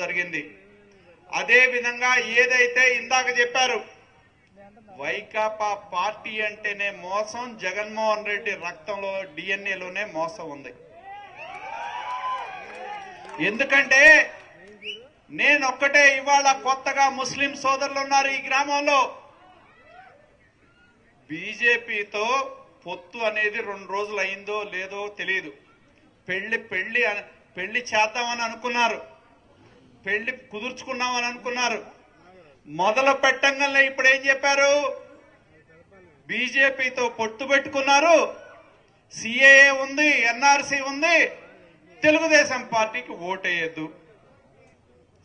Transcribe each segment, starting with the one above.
జరిగింది. విధంగా ఏదైతే ఇందాక చెప్పారు వైకాపా పార్టీ అంటేనే మోసం జగన్మోహన్ రెడ్డి రక్తంలో డిఎన్ఏలోనే మోసం ఉంది. ఎందుకంటే నేను ఒక్కటే ఇవాళ కొత్తగా ముస్లిం సోదరులు ఉన్నారు ఈ గ్రామంలో. బీజేపీతో పొత్తు అనేది రెండు రోజులు అయిందో లేదో తెలియదు పెళ్ళి పెళ్ళి పెళ్ళి చేద్దామని అనుకున్నారు. పెళ్ళి కుదుర్చుకున్నామని అనుకున్నారు. మొదలు పెట్టంగానే ఇప్పుడు ఏం చెప్పారు? బీజేపీతో పొత్తు పెట్టుకున్నారు. సిఏఏ ఉంది ఎన్ఆర్సీ ఉంది. తెలుగుదేశం పార్టీకి ఓటేయద్దు.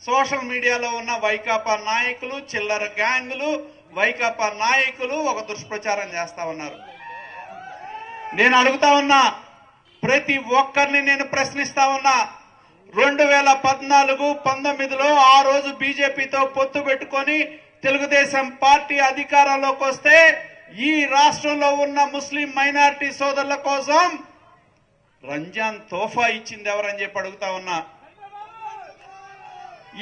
సోషల్ మీడియాలో ఉన్న వైకాపా నాయకులు చిల్లర గ్యాంగులు వైకాపా నాయకులు ఒక దుష్ప్రచారం చేస్తా ఉన్నారు. నేను అడుగుతా ఉన్నా ప్రతి ఒక్కరిని నేను ప్రశ్నిస్తా ఉన్నా రెండు వేల పద్నాలుగు పంతొమ్మిదిలో ఆ రోజు బీజేపీతో పొత్తు పెట్టుకొని తెలుగుదేశం పార్టీ అధికారంలోకి వస్తే ఈ రాష్ట్రంలో ఉన్న ముస్లిం మైనారిటీ సోదరుల కోసం రంజాన్ తోఫా ఇచ్చింది ఎవరని చెప్పి అడుగుతా ఉన్నా.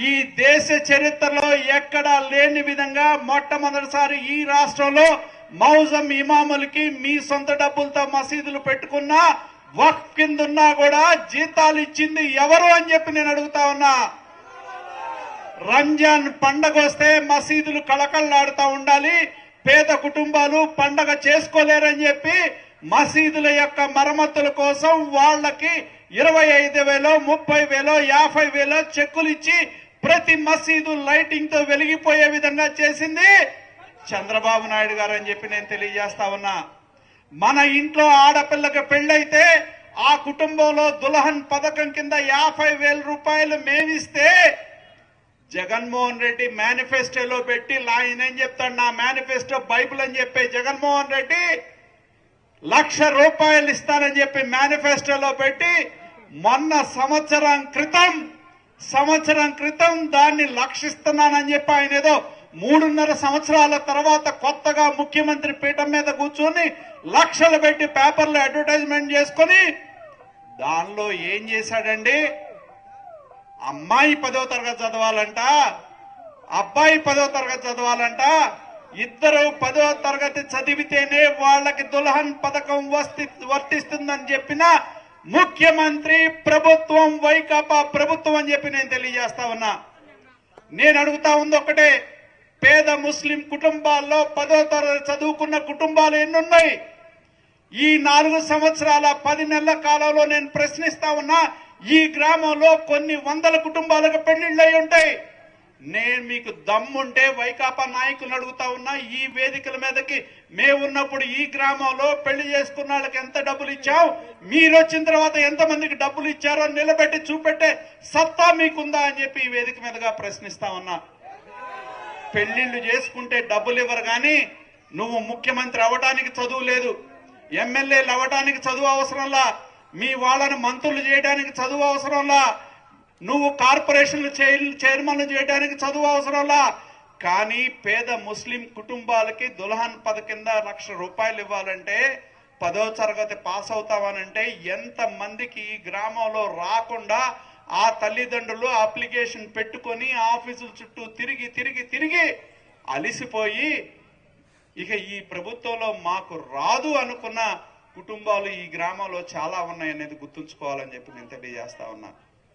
ఈ దేశ చరిత్రలో ఎక్కడా లేని విధంగా మొట్టమొదటిసారి ఈ రాష్ట్రంలో మౌజం ఇమాములకి మీ సొంత డబ్బులతో మసీదులు పెట్టుకున్న వక్ కిందున్నా కూడా జీతాలు ఇచ్చింది ఎవరు అని చెప్పి నేను అడుగుతా ఉన్నా. రంజాన్ పండగ వస్తే మసీదులు కళకళలాడుతూ ఉండాలి పేద కుటుంబాలు పండగ చేసుకోలేరని చెప్పి మసీదుల యొక్క మరమ్మతుల కోసం వాళ్ళకి ఇరవై ఐదు వేలో ముప్పై వేలో యాభై వేలో చెక్కులు ఇచ్చి ప్రతి మసీదు లైటింగ్తో వెలిగిపోయే విధంగా చేసింది చంద్రబాబు నాయుడు గారు అని చెప్పి నేను తెలియజేస్తా ఉన్నా. మన ఇంట్లో ఆడపిల్లకి పెళ్ళైతే ఆ కుటుంబంలో దులహన్ పథకం కింద యాభై వేల రూపాయలు మేమిస్తే జగన్మోహన్ రెడ్డి మేనిఫెస్టోలో పెట్టి ఆయన ఏం చెప్తాడు? నా మేనిఫెస్టో బైబిల్ అని చెప్పే జగన్మోహన్ రెడ్డి లక్ష రూపాయలు ఇస్తానని చెప్పి మేనిఫెస్టోలో పెట్టి మొన్న సంవత్సరం క్రితం సంవత్సరం క్రితం దాన్ని లక్షిస్తున్నానని చెప్పి ఆయన ఏదో మూడున్నర సంవత్సరాల తర్వాత కొత్తగా ముఖ్యమంత్రి పీఠం మీద కూర్చొని లక్షలు పెట్టి పేపర్లు అడ్వర్టైజ్మెంట్ చేసుకొని దానిలో ఏం చేశాడండి? అమ్మాయి పదో తరగతి చదవాలంట అబ్బాయి పదో తరగతి చదవాలంట ఇద్దరు పదో తరగతి చదివితేనే వాళ్ళకి దుల్హన్ పథకం వస్తి వర్తిస్తుందని చెప్పిన ముఖ్యమంత్రి ప్రభుత్వం వైకాపా ప్రభుత్వం అని చెప్పి నేను తెలియజేస్తా ఉన్నా. నేను అడుగుతా ఉంది ఒకటే పేద ముస్లిం కుటుంబాల్లో పదో తరగతి చదువుకున్న కుటుంబాలు ఎన్నున్నాయి? ఈ నాలుగు సంవత్సరాల పది నెలల కాలంలో నేను ప్రశ్నిస్తా ఉన్నా ఈ గ్రామంలో కొన్ని వందల కుటుంబాలకు పెళ్ళిళ్ళై ఉంటాయి. నేను మీకు దమ్ముంటే వైకాపా నాయకులు అడుగుతా ఉన్నా ఈ వేదికల మీదకి మేమున్నప్పుడు ఈ గ్రామంలో పెళ్ళి చేసుకున్న వాళ్ళకి ఎంత డబ్బులు ఇచ్చాం మీరు వచ్చిన తర్వాత ఎంతమందికి డబ్బులు ఇచ్చారో నిలబెట్టి చూపెట్టే సత్తా మీకుందా అని చెప్పి ఈ వేదిక మీదుగా ప్రశ్నిస్తా ఉన్నా. పెళ్ళిళ్ళు చేసుకుంటే డబ్బులు ఇవ్వరు కానీ నువ్వు ముఖ్యమంత్రి అవ్వటానికి చదువు లేదు. ఎమ్మెల్యేలు అవ్వటానికి చదువు అవసరంలా. మీ వాళ్ళని మంత్రులు చేయడానికి చదువు అవసరంలా. నువ్వు కార్పొరేషన్లు చైర్- చైర్మన్లు చేయడానికి చదువు అవసరంలా. కానీ పేద ముస్లిం కుటుంబాలకి దుల్హన్ పద కింద లక్ష రూపాయలు ఇవ్వాలంటే పదో తరగతి పాస్ అవుతామనంటే ఎంతమందికి ఈ గ్రామంలో రాకుండా ఆ తల్లిదండ్రులు అప్లికేషన్ పెట్టుకొని ఆఫీసుల చుట్టూ తిరిగి తిరిగి తిరిగి అలిసిపోయి ఇక ఈ ప్రభుత్వంలో మాకు రాదు అనుకున్న కుటుంబాలు ఈ గ్రామంలో చాలా ఉన్నాయనేది గుర్తుంచుకోవాలని చెప్పి నేను తెలియజేస్తా ఉన్నా.